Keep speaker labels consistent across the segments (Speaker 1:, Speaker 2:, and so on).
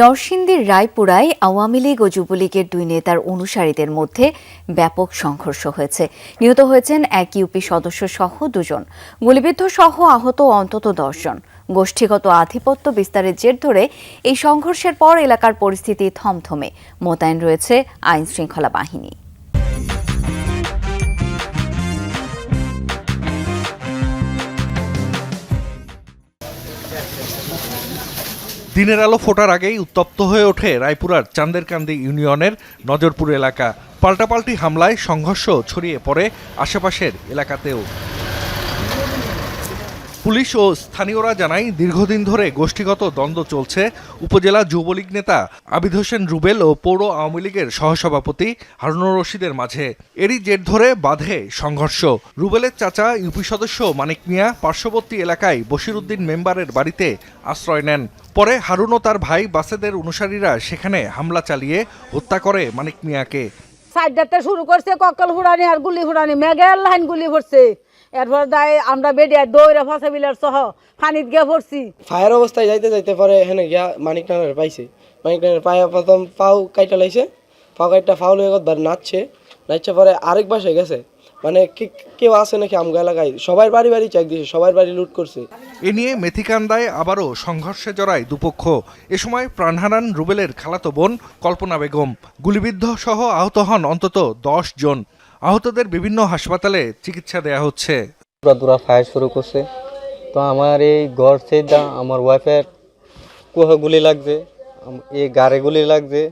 Speaker 1: নরসিংদীর রায়পুরায় আওয়ামী লীগ ও যুবলীগের দুই নেতার অনুসারীদের মধ্যে ব্যাপক সংঘর্ষ হয়েছে। নিহত হয়েছেন এক ইউপি সদস্য সহ দুজন। গুলিবিদ্ধ সহ আহত অন্তত দশজন গোষ্ঠীগত আধিপত্য বিস্তারের জের ধরে এই সংঘর্ষের পর এলাকার পরিস্থিতি থমথমে। মোতায়েন রয়েছে আইন শৃঙ্খলা বাহিনী।
Speaker 2: দিনের আলো ফোটার আগেই উত্তপ্ত হয়ে ওঠে রায়পুরার চান্দেরকান্দি ইউনিয়নের নজরপুর এলাকা। পাল্টাপাল্টি হামলায় সংঘর্ষ ছড়িয়ে পড়ে আশেপাশের এলাকাতেও। পুলিশ ও স্থানীয়রা জানায়, দীর্ঘদিন ধরে গোষ্ঠীগত দ্বন্দ্ব চলছে। উপজেলা যুবলীগ নেতা আবিদ হোসেন রুবেল ও পৌর আওয়ামী লীগের সহসভাপতি হারুনুর রশিদের মাঝে। এরই জের ধরে বাঁধে সংঘর্ষ। রুবেলের চাচা, ইউপি সদস্য মানিক মিয়া পার্শ্ববর্তী এলাকায় বশিরউদ্দিন মেম্বারের বাড়িতে আশ্রয় নেন। পরে হারুন ও তার ভাই বাসেদের অনুসারীরা সেখানে হামলা চালিয়ে হত্যা করে মানিক মিয়াকে।
Speaker 3: সাইডটাতে শুরু করছে ককল হুড়ানি আর গুলি হুড়ানি। মেঘের লাইন গুলি ভরছে। এরপর দায় আমরা বেডিয়া দৌড়ে ফাঁসা বিলার সহ ফানিত গিয়ে ভরছি
Speaker 4: ফায়ার অবস্থায় যাইতে যাইতে পরে হেনে গিয়া মানিক নানের পাইছে। মানিক নানের পায়ে প্রথম পাও কাইটা লাইছে। পাও কাইটা ফাউল হয়ে গেছে নাচছে। নাচছে পরে আরেক বাসে গেছে। মানে কে- কেউ আছে নাকি আমগা এলাকায়? সবার বাড়ি বাড়ি চেক দিছে সবার বাড়ি লুট করছে।
Speaker 2: এ নিয়ে মেথিকান্দায় আবারও সংঘর্ষে জড়ায় দুপক্ষ। এ সময় প্রাণ হারান রুবেলের খালাতো বোন কল্পনা বেগম। গুলিবিদ্ধ সহ আহত হন অন্তত দশ জন। আহতদের বিভিন্ন হাসপাতালে চিকিৎসা দেয়া হচ্ছে।
Speaker 5: দূরা ফায়ার শুরু করছে। তো আমার এই ঘর সেইটা আমার ওয়াইফের কোহে গুলি লাগছে এই গাড়ে গুলি লাগছে।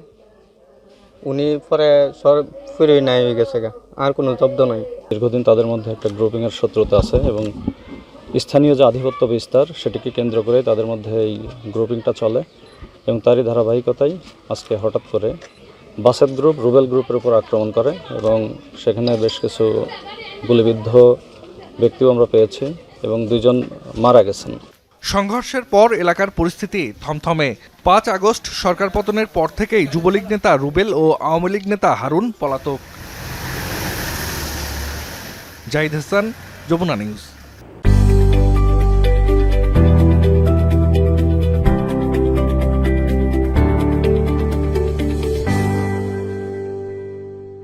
Speaker 5: উনি পরে সর ফিরে নাই হয়ে গেছে গা। আর কোনো জব্দ নাই।
Speaker 6: দীর্ঘদিন তাদের মধ্যে একটা গ্রুপিংয়ের শত্রুতা আছে এবং স্থানীয় যে আধিপত্য বিস্তার সেটিকে কেন্দ্র করে তাদের মধ্যে এই গ্রুপিংটা চলে এবং তারই ধারাবাহিকতাই আজকে হঠাৎ করে বাসেদ গ্রুপ, রুবেল গ্রুপের উপর আক্রমণ করে এবং সেখানে বেশ কিছু গুলিবিদ্ধ ব্যক্তিও আমরা পেয়েছি এবং দুইজন মারা গেছেন।
Speaker 2: সংঘর্ষের পর এলাকার পরিস্থিতি থমথমে। পাঁচ আগস্ট সরকার পতনের পর থেকেই যুবলীগ নেতা রুবেল ও আওয়ামী লীগ নেতা হারুন পলাতক। জাহিদ হাসান, যমুনা নিউজ।